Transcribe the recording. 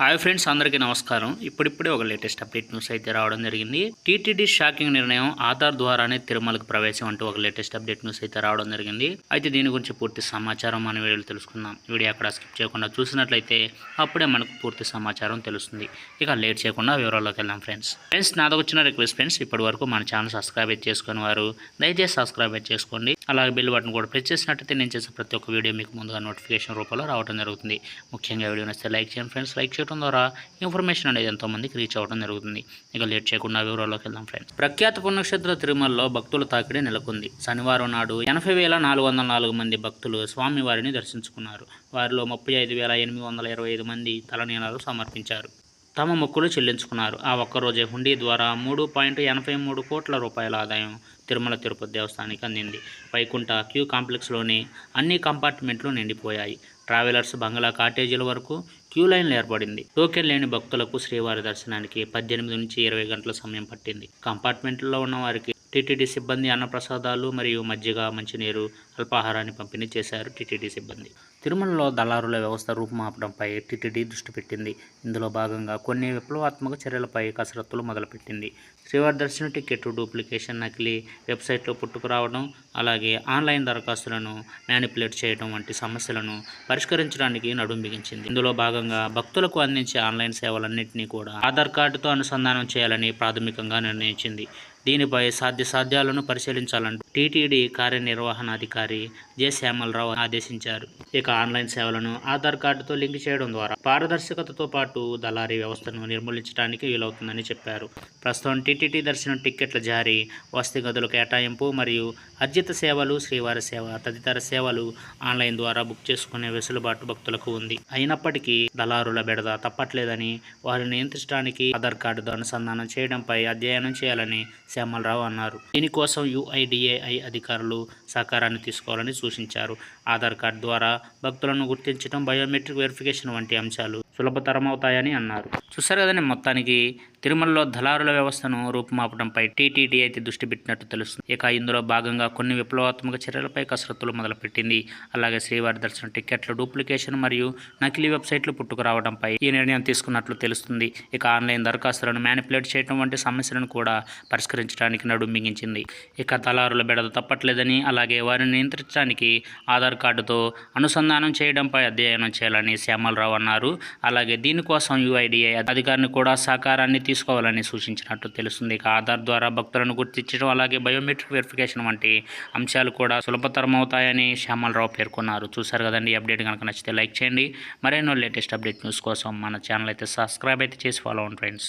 Hi friends అందరికీ నమస్కారం. ఇప్పుడిప్పుడే ఒక లేటెస్ట్ అప్డేట్ న్యూస్ అయితే రావడం జరిగింది. టీటీడీ షాకింగ్ నిర్ణయం ఆధార్ ద్వారానే తిరుమలకు ప్రవేశం అంటూ ఒక లేటెస్ట్ అప్డేట్ న్యూస్ అయితే రావడం జరిగింది. అయితే దీని గురించి పూర్తి సమాచారం మన వీడియోలో తెలుసుకుందాం. వీడియో అక్కడ స్కిప్ చేయకుండా చూసినట్లయితే అప్పుడే మనకు పూర్తి సమాచారం తెలుస్తుంది. ఇక లేట్ చేయకుండా వివరాల్లోకి వెళ్దాం ఫ్రెండ్స్. ఫ్రెండ్స్ నాది వచ్చిన రిక్వెస్ట్ ఫ్రెండ్స్ ఇప్పటి వరకు మన ఛానల్ సబ్స్క్రైబ్ చేసుకుని వారు దయచేసి సబ్స్క్రైబ్ చేసుకోండి. అలాగే బిల్ బటన్ కూడా ప్రెస్ చేసినట్టయితే నేను చేసే ప్రతి ఒక్క వీడియో మీకు ముందుగా నోటిఫికేషన్ రూపంలో రావడం జరుగుతుంది. ముఖ్యంగా వీడియో నచ్చితే లైక్ చేయండి ఫ్రెండ్స్. లైక్ చేయండి ద్వారా ఇన్ఫర్మేషన్ అనేది ఎంతోమందికి రీచ్ అవ్వడం జరుగుతుంది. ఇక లేట్ చేయకుండా వివరాల్లోకి వెళ్దాం ఫ్రెండ్స్. ప్రఖ్యాత పుణ్యక్షేత్ర తిరుమలలో భక్తుల తాకిడి నెలకొంది. శనివారం నాడు ఎనభై వేల నాలుగు వందల నాలుగు మంది భక్తులు స్వామివారిని దర్శించుకున్నారు. వారిలో ముప్పై ఐదు వేల ఎనిమిది వందల ఇరవై ఐదు మంది తలనీలాలు సమర్పించారు. తమ మొక్కులు చెల్లించుకున్నారు. ఆ ఒక్కరోజే హుండీ ద్వారా మూడు పాయింట్ ఎనభై మూడు కోట్ల రూపాయల ఆదాయం తిరుమల తిరుపతి దేవస్థానానికి అందింది. వైకుంఠ క్యూ కాంప్లెక్స్లోని అన్ని కంపార్ట్మెంట్లు నిండిపోయాయి. ట్రావెలర్స్ బంగ్లా కాటేజీల వరకు క్యూ లైన్లు ఏర్పడింది. టోకెన్ లేని భక్తులకు శ్రీవారి దర్శనానికి పద్దెనిమిది నుంచి ఇరవై గంటల సమయం పట్టింది. కంపార్ట్మెంట్లో ఉన్న వారికి టీటీడీ సిబ్బంది అన్నప్రసాదాలు మరియు మజ్జిగ మంచినీరు అల్పాహారాన్ని పంపిణీ చేశారు టీటీడీ సిబ్బంది. తిరుమలలో దళారుల వ్యవస్థ రూపుమాపడంపై టీటీడీ దృష్టి పెట్టింది. ఇందులో భాగంగా కొన్ని విప్లవాత్మక చర్యలపై కసరత్తులు మొదలుపెట్టింది. శ్రీవారి దర్శన టికెట్ డూప్లికేషన్ నకిలీ వెబ్సైట్లో పుట్టుకురావడం అలాగే ఆన్లైన్ దరఖాస్తులను మ్యానిపులేట్ చేయడం వంటి సమస్యలను పరిష్కరించడానికి నడుం బిగించింది. ఇందులో భాగంగా భక్తులకు అందించే ఆన్లైన్ సేవలన్నింటినీ కూడా ఆధార్ కార్డుతో అనుసంధానం చేయాలని ప్రాథమికంగా నిర్ణయించింది. దీనిపై సాధ్యసాధ్యాలను పరిశీలించాలంటూ టీటీడీ కార్యనిర్వహణాధికారి జె. శ్యామలరావు ఆదేశించారు. ఇక ఆన్లైన్ సేవలను ఆధార్ కార్డుతో లింక్ చేయడం ద్వారా పారదర్శకతతో పాటు దళారీ వ్యవస్థను నిర్మూలించడానికి వీలవుతుందని చెప్పారు. ప్రస్తుతం టీటీడీ దర్శనం టిక్కెట్ల జారీ వసతి గదుల కేటాయింపు మరియు అర్జిత సేవలు శ్రీవారి సేవ తదితర సేవలు ఆన్లైన్ ద్వారా బుక్ చేసుకునే వెసులుబాటు భక్తులకు ఉంది. అయినప్పటికీ దళారుల బెడద తప్పట్లేదని వారిని నియంత్రించడానికి ఆధార్ కార్డుతో అనుసంధానం చేయడంపై అధ్యయనం చేయాలని శ్యామలరావు అన్నారు. దీనికోసం యుఐడిఏఐ అధికారులు సహకారాన్ని తీసుకోవాలని సూచించారు. ఆధార్ కార్డు ద్వారా భక్తులను గుర్తించడం బయోమెట్రిక్ వెరిఫికేషన్ వంటి అంశాలు సులభతరమవుతాయని అన్నారు. చూసారు కదండి మొత్తానికి తిరుమలలో దళారుల వ్యవస్థను రూపుమాపడంపై టీటీడీ అయితే దృష్టి పెట్టినట్టు తెలుస్తుంది. ఇక ఇందులో భాగంగా కొన్ని విప్లవాత్మక చర్యలపై కసరత్తులు మొదలుపెట్టింది. అలాగే శ్రీవారి దర్శన టికెట్ల డూప్లికేషన్ మరియు నకిలీ వెబ్సైట్లు పుట్టుకురావడంపై ఈ నిర్ణయం తీసుకున్నట్లు తెలుస్తుంది. ఇక ఆన్లైన్ దరఖాస్తులను మ్యానిపులేట్ చేయడం వంటి సమస్యలను కూడా పరిష్కరించడానికి నడుం మిగించింది ఇక దళారుల బెడద తప్పట్లేదని అలాగే వారిని నియంత్రించడానికి ఆధార్ కార్డుతో అనుసంధానం చేయడంపై అధ్యయనం చేయాలని శ్యామలరావు అన్నారు. అలాగే దీనికోసం యుఐడిఏ అధికారిని కూడా సహకారాన్ని తీసుకోవాలని సూచించినట్టు తెలుస్తుంది. ఇక ఆధార్ ద్వారా భక్తులను గుర్తించడం అలాగే బయోమెట్రిక్ వెరిఫికేషన్ వంటి అంశాలు కూడా సులభతరం అవుతాయని శ్యామలరావు పేర్కొన్నారు. చూసారు కదండి అప్డేట్ కనుక నచ్చితే లైక్ చేయండి. మరెన్నో లేటెస్ట్ అప్డేట్ న్యూస్ కోసం మన ఛానల్ అయితే సబ్స్క్రైబ్ అయితే చేసి ఫాలో అవ్వండి ఫ్రెండ్స్.